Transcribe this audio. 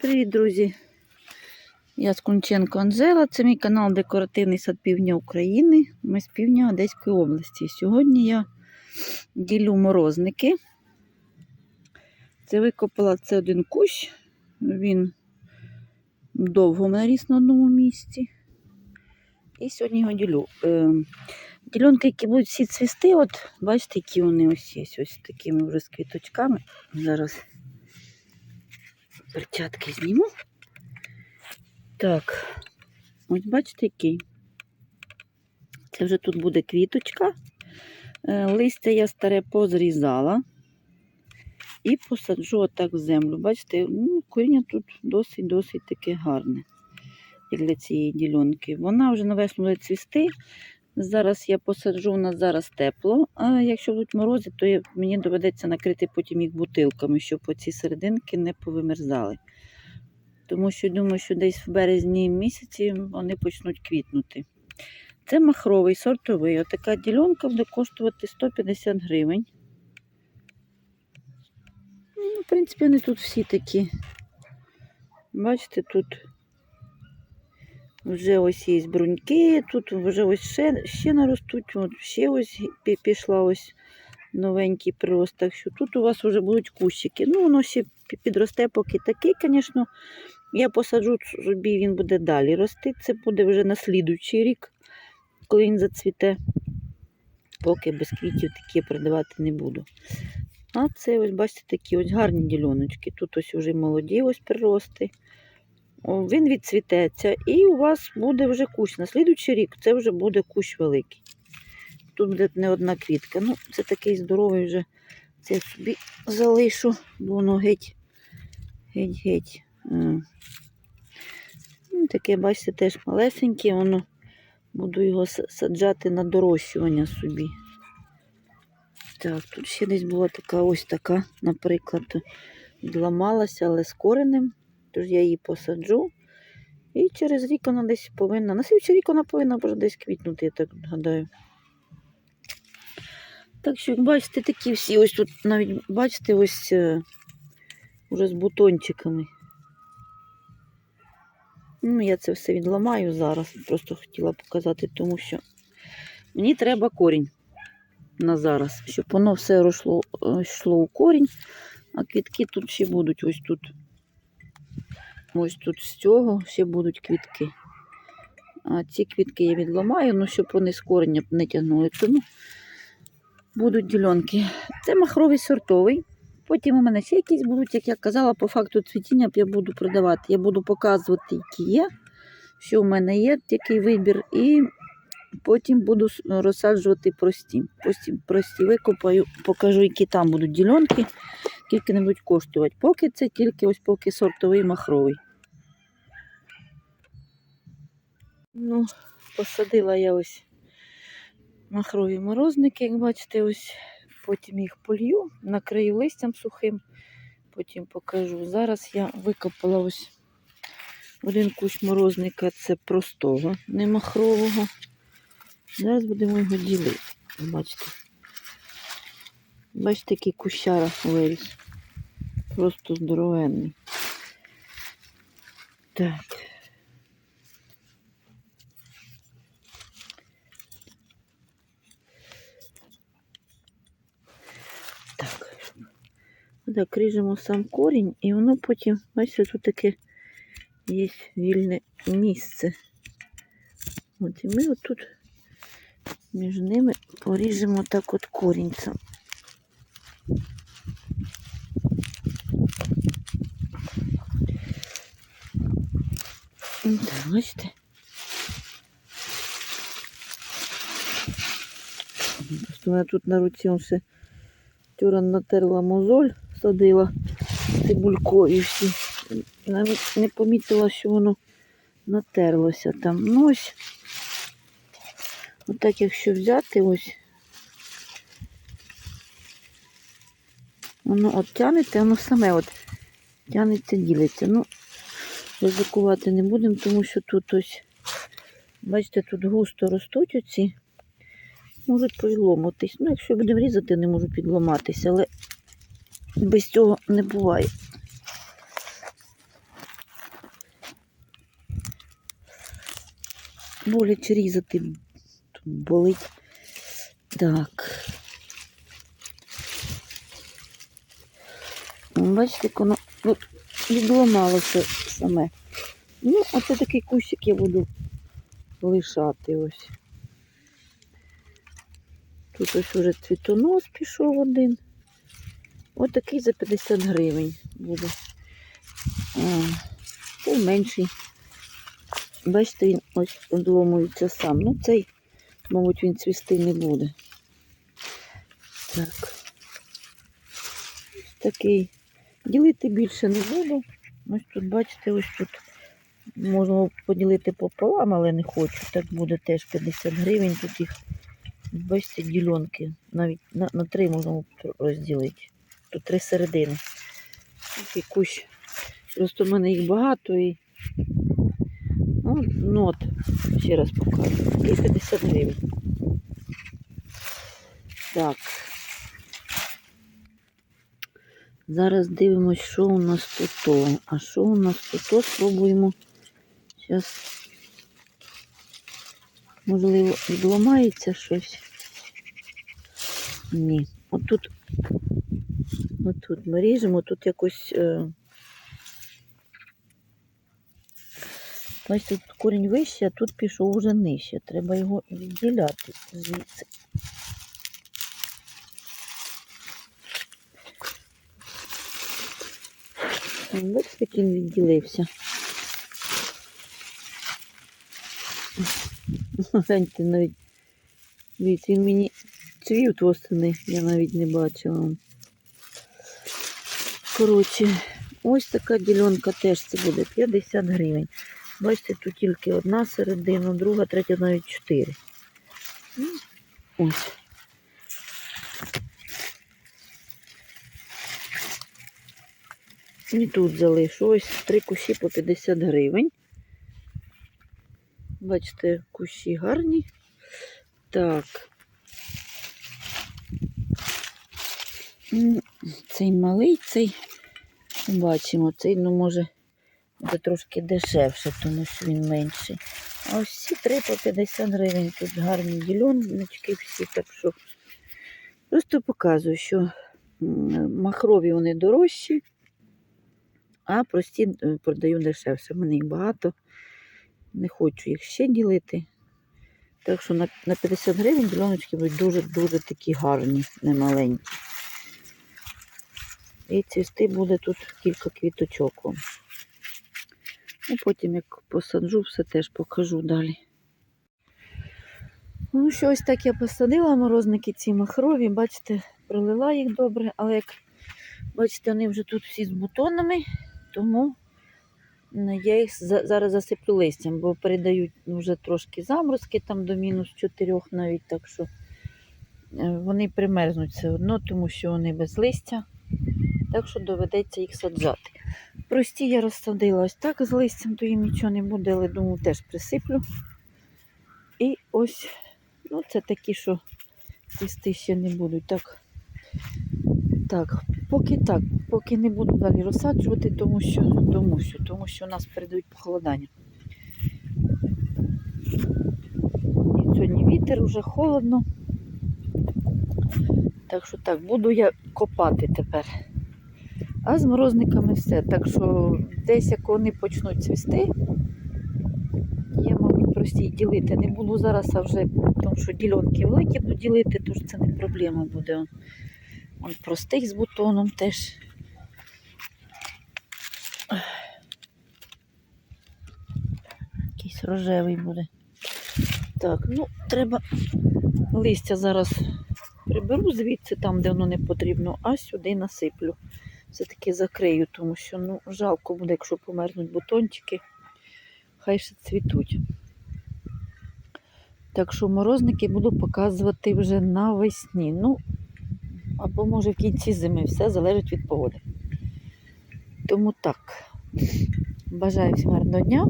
Привіт, друзі! Я Скунченко Анжела. Це мій канал Декоративний сад Півдня України. Ми з півдня Одеської області. Сьогодні я ділю морозники. Це викопала це один кущ. Він довго наріс на одному місці. І сьогодні його ділю. Е, Ділянки, які будуть всі цвісти, от бачите, які вони ось є, ось такими вже з квіточками. Зараз перчатки зніму. Так, ось бачите, який. Це вже тут буде квіточка. Е, Листя я старе позрізала і посаджу отак в землю. Бачите, ну, коріння тут досить-досить таке гарне як для цієї ділянки. Вона вже на весну буде цвісти. Зараз я посаджу, у нас зараз тепло, а якщо будуть морози, то мені доведеться накрити потім їх бутилками, щоб оці серединки не повимерзали. Тому що думаю, що десь в березні місяці вони почнуть квітнути. Це махровий, сортовий. Отака ділянка буде коштувати 150 гривень. Ну, в принципі, вони тут всі такі. Бачите, тут вже ось є бруньки, тут вже ось ще, ще наростуть, от ще ось пішла ось новенький прирост. Так що тут у вас вже будуть кущики. Ну, воно ще підросте, поки такий, звісно. Я посаджу собі, він буде далі рости. Це буде вже на слідуючий рік, коли він зацвіте. Поки без квітів такі продавати не буду. А це ось, бачите, такі ось гарні діляночки. Тут ось вже молоді ось прирости. Він відцвітеться і у вас буде вже кущ. На слідуючий рік це вже буде кущ великий. Тут буде не одна квітка. Ну, це такий здоровий вже. Це я собі залишу, бо воно геть, геть, геть. е, Ну, таке, бачите, теж малесеньке, воно буду його саджати на дорощування собі. Так, тут ще десь була така ось така, наприклад, відламалася, але з коренем. Тож я її посаджу. І через рік вона десь повинна. На слідчий рік вона повинна вже десь квітнути, я так гадаю. Так що, як бачите, такі всі ось тут навіть, бачите, ось е, уже з бутончиками. Ну, я це все відламаю зараз. Просто хотіла показати, тому що мені треба корінь на зараз, щоб воно все росло, е, йшло у корінь, а квітки тут ще будуть ось тут. Ось тут з цього ще будуть квітки. А ці квітки я відламаю, ну, щоб вони з корення не тягнули. Тому будуть ділянки. Це махровий сортовий. Потім у мене ще якісь будуть, як я казала, по факту цвітіння я буду продавати. Я буду показувати, які є, що в мене є, який вибір. І потім буду розсаджувати прості. Прості, прості викопаю, покажу, які там будуть ділянки, скільки не будуть коштувати. Поки це тільки ось поки сортовий махровий. Ну, посадила я ось махрові морозники, як бачите, ось потім їх полью, накрию листям сухим, потім покажу. Зараз я викопала ось один кущ морозника, це простого, не махрового. Зараз будемо його ділити. Бачите. Бачите, який кущара виріс. Просто здоровенний. Так. Так, ріжемо сам корінь, і воно потім, бачите, тут таке є вільне місце. От і ми отут між ними поріжемо так от корінь сам. Так, бачите? Просто у мене тут на руці все вчора натерла мозоль, садила цибулькою всі. Навіть не помітила, що воно натерлося там. Ну ось, отак, якщо взяти ось, воно от тянеться, воно саме от тянеться, ділиться. Ну, ризикувати не будемо, тому що тут ось, бачите, тут густо ростуть оці, можуть підломатись. Ну, якщо будемо різати, не можу підломатися, але без цього не буває. Боляче різати тут болить. Так. Ну, бачите, воно ну, відламалося саме. Ну, оце такий кусик я буду лишати ось. Тут ось уже цвітонос пішов один. Ось такий за 50 гривень буде. Цей менший. Бачите, він ось одломується сам. Ну, цей, мабуть, він цвісти не буде. Так. Ось такий. Ділити більше не буду. Ось тут, бачите, ось тут можна поділити пополам, але не хочу. Так буде теж 50 гривень. Їх, бачите, ділянки. Навіть на, на три можна розділити. Тут три середини. Такий кущ. Просто в мене їх багато і. Ну, ну от, ще раз покажу. І 50 гривень. Так. Зараз дивимось, що у нас тут. А що у нас тут? Спробуємо. Зараз, можливо, відламається щось. Ні. Отут, отут ми ріжемо, тут якось. Е... Бачите, тут корінь вище, а тут пішов уже нижче. Треба його відділяти звідси. Бачите, як він відділився. Гляньте навіть. Він мені цвів восени, я навіть не бачила. Коротше, ось така ділянка теж це буде 50 гривень. Бачите, тут тільки одна середина, друга, третя, навіть чотири. Ну, Ось. І тут залишу. Ось три кущі по 50 гривень. Бачите, кущі гарні. Так. Цей малий, цей бачимо, цей, ну, може, буде трошки дешевше, тому що він менший. А ось всі три по 50 гривень. Тут гарні діляночки всі, так що просто показую, що махрові вони дорожчі, а прості е, продаю дешевше. У мене їх багато. Не хочу їх ще ділити. Так що на, на 50 гривень діляночки будуть дуже-дуже такі гарні, не маленькі. І цвісти буде тут кілька квіточок. Ну, потім, як посаджу, все теж покажу далі. Ну, що ось так я посадила морозники ці махрові, бачите, пролила їх добре, але як бачите, вони вже тут всі з бутонами, тому я їх зараз засиплю листям, бо передають вже трошки заморозки, там до мінус 4 навіть, так що е, вони примерзнуть все одно, тому що вони без листя. Так що доведеться їх саджати. Прості я розсадила ось так з листям, то їм нічого не буде, але думаю, теж присиплю. І ось, ну це такі, що цвісти ще не будуть. Так, так, поки так, поки не буду далі розсаджувати, тому що, тому що, тому що у нас передають похолодання. І сьогодні вітер, уже холодно. Так що так, буду я копати тепер. А з морозниками все. Так що десь як вони почнуть цвісти, я, мабуть, прості ділити не буду зараз, а вже тому що ділянки великі буду ділити, тож це не проблема буде. Он, простий з бутоном теж. Якийсь рожевий буде. Так, ну, треба листя зараз приберу звідси, там, де воно не потрібно, а сюди насиплю все-таки закрию, тому що ну, жалко буде, якщо померзнуть бутончики, хай ще цвітуть. Так що морозники буду показувати вже навесні. Ну, або може в кінці зими, все залежить від погоди. Тому так. Бажаю всім гарного дня.